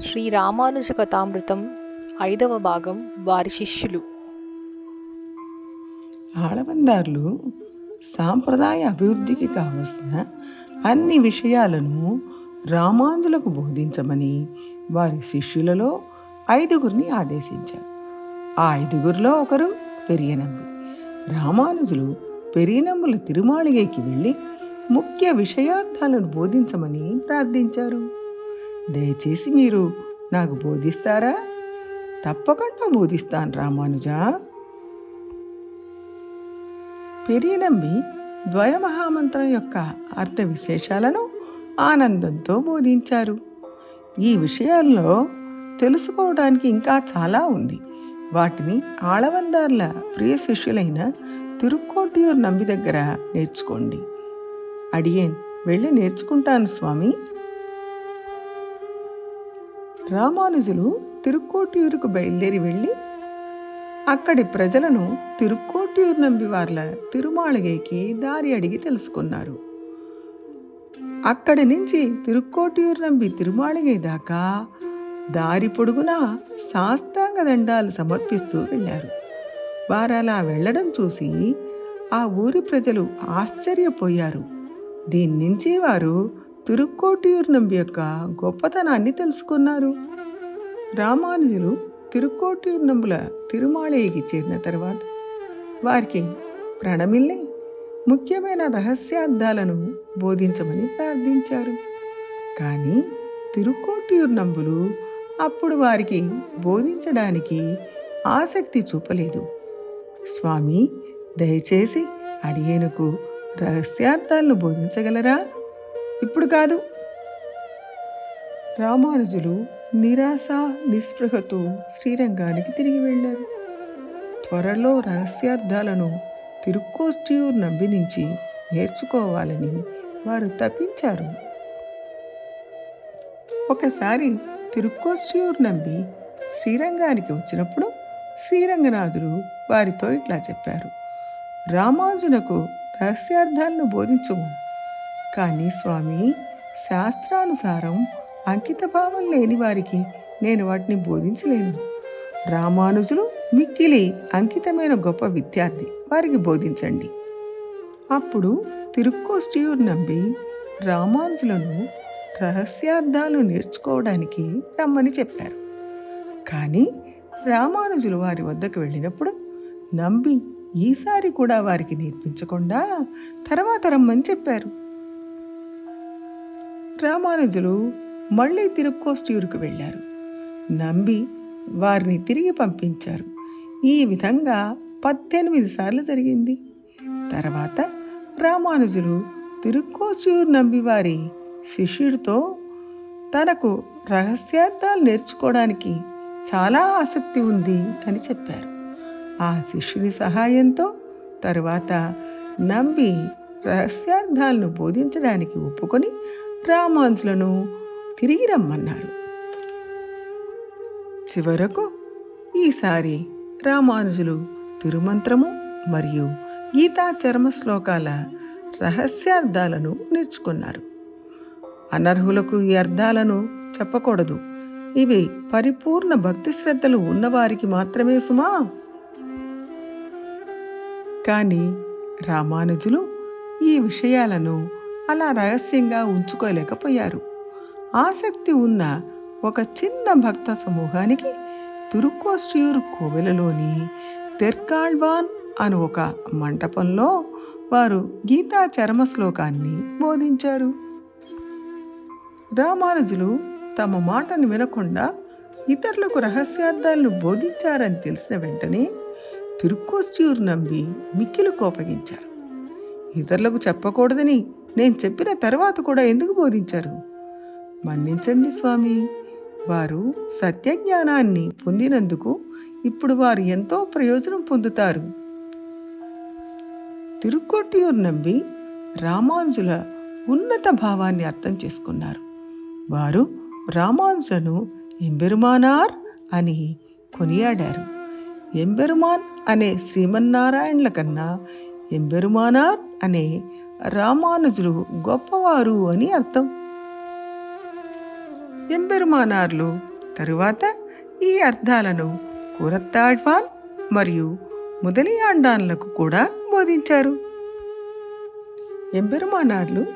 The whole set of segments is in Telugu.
శ్రీ రామానుజ కథామృతం ఐదవ భాగం వారి శిష్యులు. ఆళవందారులు సాంప్రదాయ అభివృద్ధికి కావలసిన అన్ని విషయాలను రామానుజులకు బోధించమని వారి శిష్యులలో ఐదుగురిని ఆదేశించారు. ఆ ఐదుగురిలో ఒకరు పెరియనంబి. రామానుజులు పెరియనంబుల తిరుమాళిగైకి వెళ్ళి ముఖ్య విషయార్థాలను బోధించమని ప్రార్థించారు. దయచేసి మీరు నాకు బోధిస్తారా? తప్పకుండా బోధిస్తాను రామానుజా. పెరియనంబి ద్వయమహామంత్రం యొక్క అర్థ విశేషాలను ఆనందంతో బోధించారు. ఈ విషయాల్లో తెలుసుకోవడానికి ఇంకా చాలా ఉంది. వాటిని ఆళవందార్ల ప్రియ శిష్యులైన తిరుక్కోటియూర్ నంబి దగ్గర నేర్చుకోండి. అడియేన్ వెళ్ళి నేర్చుకుంటాను స్వామి. రామానుజులు తిరుక్కోటియూరుకు బయలుదేరి వెళ్ళి అక్కడి ప్రజలను తిరుక్కోటియూరు నంబివార్ల తిరుమాళగైకి దారి అడిగి తెలుసుకున్నారు. అక్కడి నుంచి తిరుక్కోటియూరు నంబి తిరుమాళగై దాకా దారి పొడుగునా సాష్టాంగ దండాలు సమర్పిస్తూ వెళ్ళారు. వారు అలా వెళ్ళడం చూసి ఆ ఊరి ప్రజలు ఆశ్చర్యపోయారు. దీని నుంచి వారు తిరుక్కోటియూర్ నంబి యొక్క గొప్పతనాన్ని తెలుసుకున్నారు. రామానుజులు తిరుక్కోటియూర్ నంబుల తిరుమాళయ్యకి చేరిన తర్వాత వారికి ప్రణమిల్లి ముఖ్యమైన రహస్యార్థాలను బోధించమని ప్రార్థించారు. కానీ తిరుక్కోటియూర్ నంబులు అప్పుడు వారికి బోధించడానికి ఆసక్తి చూపలేదు. స్వామి దయచేసి అడియేనుకు రహస్యార్థాలను బోధించగలరా? ఇప్పుడు కాదు. రామానుజులు నిరాశ నిస్పృహతో శ్రీరంగానికి తిరిగి వెళ్ళారు. త్వరలో రహస్యార్థాలను తిరుక్కోస్టియూర్ నంబి నుంచి నేర్చుకోవాలని వారు తప్పించారు. ఒకసారి తిరుక్కోస్టియూర్ నంబి శ్రీరంగానికి వచ్చినప్పుడు శ్రీరంగనాథుడు వారితో ఇట్లా చెప్పారు. రామానుజునకు రహస్యార్థాలను బోధించము కానీ స్వామి శాస్త్రానుసారం అంకిత భావం లేని వారికి నేను వాటిని బోధించలేను. రామానుజులు మిక్కిలి అంకితమైన గొప్ప విద్యార్థి వారికి బోధించండి. అప్పుడు తిరుక్కోస్టియూర్ నంబి రామానుజులను రహస్యార్థాలు నేర్చుకోవడానికి రమ్మని చెప్పారు. కానీ రామానుజులు వారి వద్దకు వెళ్ళినప్పుడు నంబి ఈసారి కూడా వారికి నేర్పించకుండా తర్వాత రమ్మని చెప్పారు. రామానుజులు మళ్ళీ తిరుక్కోస్టియూరుకు వెళ్ళారు. నంబి వారిని తిరిగి పంపించారు. ఈ విధంగా పద్దెనిమిది సార్లు జరిగింది. తర్వాత రామానుజులు తిరుక్కోస్టియూరు నంబివారి శిష్యుడితో తనకు రహస్యార్థాలు నేర్చుకోవడానికి చాలా ఆసక్తి ఉంది అని చెప్పారు. ఆ శిష్యుని సహాయంతో తరువాత నంబి రహస్యార్థాలను బోధించడానికి ఒప్పుకొని రామానుజులను తిరిగి రమ్మన్నారు. చివరకు ఈసారి రామానుజులు తిరుమంత్రము మరియు గీతా చర్మ శ్లోకాల రహస్యార్థాలను నేర్చుకున్నారు. అనర్హులకు ఈ అర్థాలను చెప్పకూడదు. ఇవి పరిపూర్ణ భక్తి శ్రద్ధలు ఉన్నవారికి మాత్రమే సుమా. కానీ రామానుజులు ఈ విషయాలను అలా రహస్యంగా ఉంచుకోలేకపోయారు. ఆసక్తి ఉన్న ఒక చిన్న భక్త సమూహానికి తిరుక్కోస్టియూరు కోవెలలోని తెర్కాళ్వాన్ అను ఒక మంటపంలో వారు గీతా చరమ శ్లోకాన్ని బోధించారు. రామానుజులు తమ మాటను వినకుండా ఇతరులకు రహస్యార్థాలను బోధించారని తెలిసిన వెంటనే తిరుక్కోస్టియూరు నంబి మిక్కిలు కోపగించారు ఇతరులకు చెప్పకూడదని నేను చెప్పిన తర్వాత కూడా ఎందుకు బోధించారు? మన్నించండి స్వామి. వారు సత్యజ్ఞానాన్ని పొందినందుకు ఇప్పుడు వారు ఎంతో ప్రయోజనం పొందుతారు. తిరుక్కొట్టియూరు నంబి రామానుజుల ఉన్నత భావాన్ని అర్థం చేసుకున్నారు. వారు రామానుజులను ఎంబెరుమానార్ అని కొనియాడారు. ఎంబెరుమాన్ అనే శ్రీమన్నారాయణుల కన్నా ఎంబెరుమానార్ అనే రామానుజులు గొప్పవారు అని అర్థం. ఎంబెరుమానార్లు తరువాత ఈ అర్థాలను కూరత్తాడ్వాన్ మరియు ముదలియాండాన్లకు కూడా బోధించారు. ఎంబెరుమానార్లు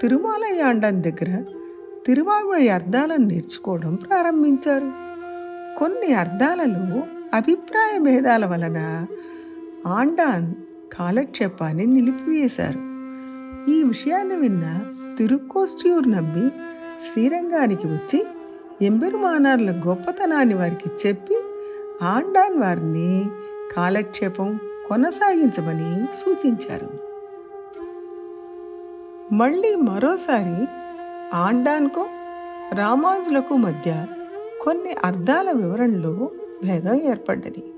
తిరుమాలయాండాన్ దగ్గర తిరువామొഴി అర్థాలను నేర్చుకోవడం ప్రారంభించారు. కొన్ని అర్థాలలో అభిప్రాయ భేదాల వలన ఆండాన్ కాలక్షేపాన్ని నిలిపివేశారు. ఈ విషయాన్ని విన్న తిరుక్కోస్టియూర్ నమ్మి శ్రీరంగానికి వచ్చి ఎంబెరుమానార్ల గొప్పతనాన్ని వారికి చెప్పి ఆండాన్ వారిని కాలక్షేపం కొనసాగించమని సూచించారు. మళ్ళీ మరోసారి ఆండాన్కు రామాంజులకు మధ్య కొన్ని అర్థాల వివరణలో భేదం ఏర్పడ్డది.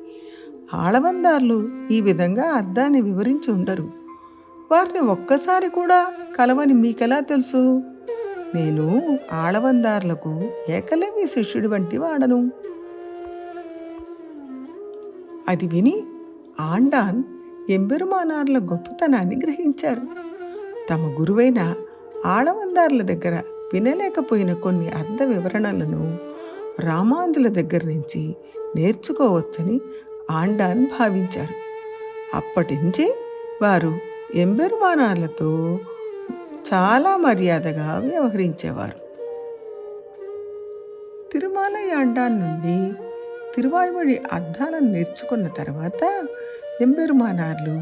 ఆళవందార్లు ఈ విధంగా అర్థాన్ని వివరించి ఉండరు. వారిని ఒక్కసారి కూడా కలవని మీకెలా తెలుసు? నేను ఆళవందార్లకు ఏకలవ్య శిష్యుడి వంటి వాడను. అది విని ఆండాన్ ఎంబెరుమానార్ల గొప్పతనాన్ని గ్రహించారు. తమ గురువైన ఆళవందార్ల దగ్గర వినలేకపోయిన కొన్ని అర్థ వివరణలను రామాంజుల దగ్గర నుంచి నేర్చుకోవచ్చని ఆండాన్ భావించారు. అప్పటి నుంచి వారు ఎంబెరుమానార్లతో చాలా మర్యాదగా వ్యవహరించేవారు. తిరుమలయాండాన్ నుండి తిరువాయుమడి అర్థాలను నేర్చుకున్న తర్వాత ఎంబెరుమానార్లు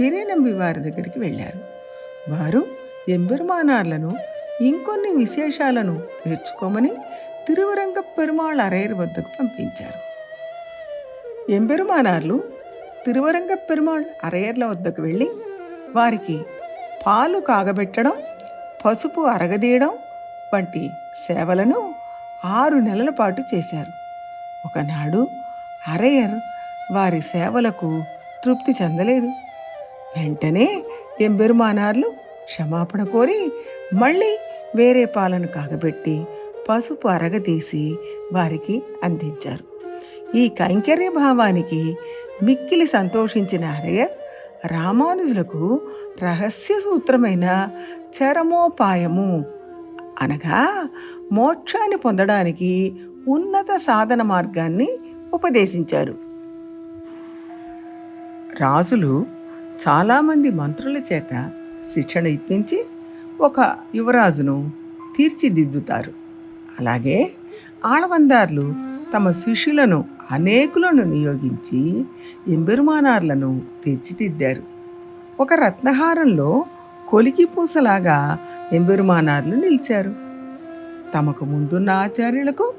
పిరేనంబి వారి దగ్గరికి వెళ్ళారు. వారు ఎంబెరుమానార్లను ఇంకొన్ని విశేషాలను నేర్చుకోమని తిరువరంగ పెరుమాళ్ అరైర్ వద్దకు పంపించారు. ఎంబెరుమానార్లు తిరువరంగ పెరుమాళ్ అరయర్ల వద్దకు వెళ్ళి వారికి పాలు కాగబెట్టడం పసుపు అరగదీయడం వంటి సేవలను ఆరు నెలల పాటు చేశారు. ఒకనాడు అరయర్ వారి సేవలకు తృప్తి చెందలేదు. వెంటనే ఎంబెరుమానార్లు క్షమాపణ కోరి మళ్ళీ వేరే పాలను కాగబెట్టి పసుపు అరగదీసి వారికి అందించారు. ఈ కైంకర్య భావానికి మిక్కిలి సంతోషించిన అరయర్ రామానుజులకు రహస్య సూత్రమైన చరమోపాయము అనగా మోక్షాన్ని పొందడానికి ఉన్నత సాధన మార్గాన్ని ఉపదేశించారు. రాజులు చాలామంది మంత్రుల చేత శిక్షణ ఇప్పించి ఒక యువరాజును తీర్చిదిద్దుతారు. అలాగే ఆళవందార్లు తమ శిష్యులను అనేకులను నియోగించి ఎంబెరుమానార్లను తీర్చిదిద్దారు. ఒక రత్నహారంలో కొలికి పూసలాగా ఎంబెరుమానార్లు నిలిచారు. తమకు ముందున్న ఆచార్యులకు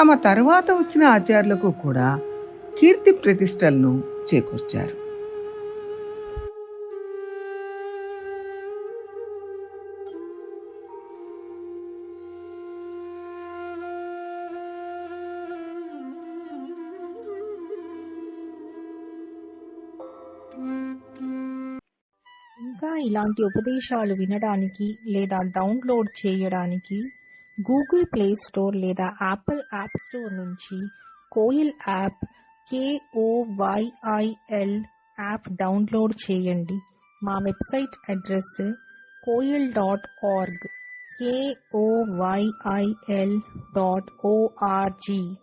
తమ తరువాత వచ్చిన ఆచార్యులకు కూడా కీర్తి ప్రతిష్టలను చేకూర్చారు. ఇంకా ఇలాంటి ఉపదేశాలు వినడానికి లేదా డౌన్లోడ్ చేయడానికి గూగుల్ ప్లే స్టోర్ లేదా యాపిల్ యాప్ స్టోర్ నుంచి Koyil app K O Y I L app download చేయండి. మా website address Koyil dot org K O Y I L dot O R G